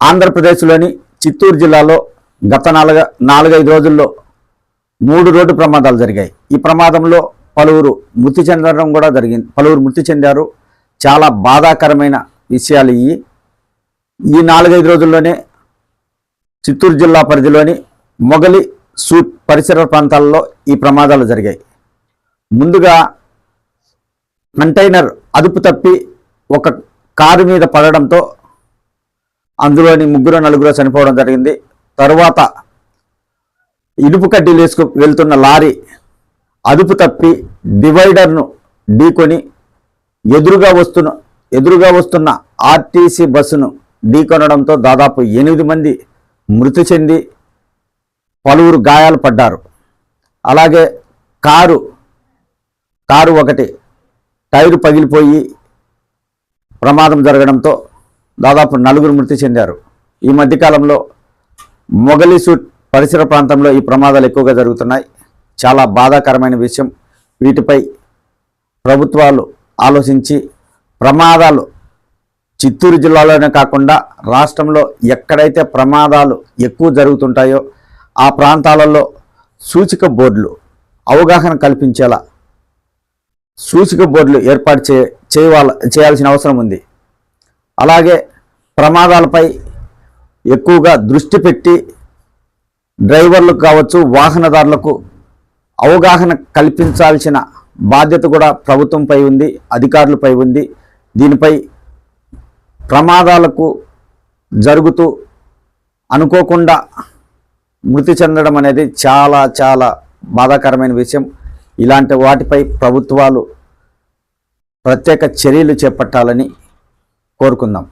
ఆంధ్రప్రదేశ్లోని చిత్తూరు జిల్లాలో గత నాలుగ నాలుగైదు రోజుల్లో మూడు రోడ్డు ప్రమాదాలు జరిగాయి. ఈ ప్రమాదంలో పలువురు మృతి చెందడం కూడా జరిగింది. పలువురు మృతి చెందారు. చాలా బాధాకరమైన విషయాలు ఇవి. ఈ నాలుగైదు రోజుల్లోనే చిత్తూరు జిల్లా పరిధిలోని మొగలి సూట్ పరిసర ప్రాంతాల్లో ఈ ప్రమాదాలు జరిగాయి. ముందుగా కంటైనర్ అదుపు తప్పి ఒక కారు మీద పడడంతో అందులోని ముగ్గురు నలుగురు చనిపోవడం జరిగింది. తరువాత ఇనుపు కడ్డీలు వేసుకు వెళ్తున్న లారీ అదుపు తప్పి డివైడర్ను ఢీకొని ఎదురుగా వస్తున్న ఎదురుగా వస్తున్న ఆర్టీసీ బస్సును ఢీకొనడంతో దాదాపు ఎనిమిది మంది మృతి చెంది పలువురు గాయాలు పడ్డారు. అలాగే కారు కారు ఒకటి టైరు పగిలిపోయి ప్రమాదం జరగడంతో దాదాపు నలుగురు మృతి చెందారు. ఈ మధ్యకాలంలో మొగలిసూట్ పరిసర ప్రాంతంలో ఈ ప్రమాదాలు ఎక్కువగా జరుగుతున్నాయి. చాలా బాధాకరమైన విషయం. వీటిపై ప్రభుత్వాలు ఆలోచించి ప్రమాదాలు చిత్తూరు జిల్లాలోనే కాకుండా రాష్ట్రంలో ఎక్కడైతే ప్రమాదాలు ఎక్కువ జరుగుతుంటాయో ఆ ప్రాంతాలలో సూచిక బోర్డులు అవగాహన కల్పించేలా సూచిక బోర్డులు ఏర్పాటు చే చేయాల్సిన అవసరం ఉంది. అలాగే ప్రమాదాలపై ఎక్కువగా దృష్టి పెట్టి డ్రైవర్లకు కావచ్చు వాహనదారులకు అవగాహన కల్పించాల్సిన బాధ్యత కూడా ప్రభుత్వంపై ఉంది అధికారులపై ఉంది. దీనిపై ప్రమాదాలకు జరుగుతూ అనుకోకుండా మృతి చెందడం అనేది చాలా చాలా బాధాకరమైన విషయం. ఇలాంటి వాటిపై ప్రభుత్వాలు ప్రత్యేక చర్యలు చేపట్టాలని కోరుకుందాం.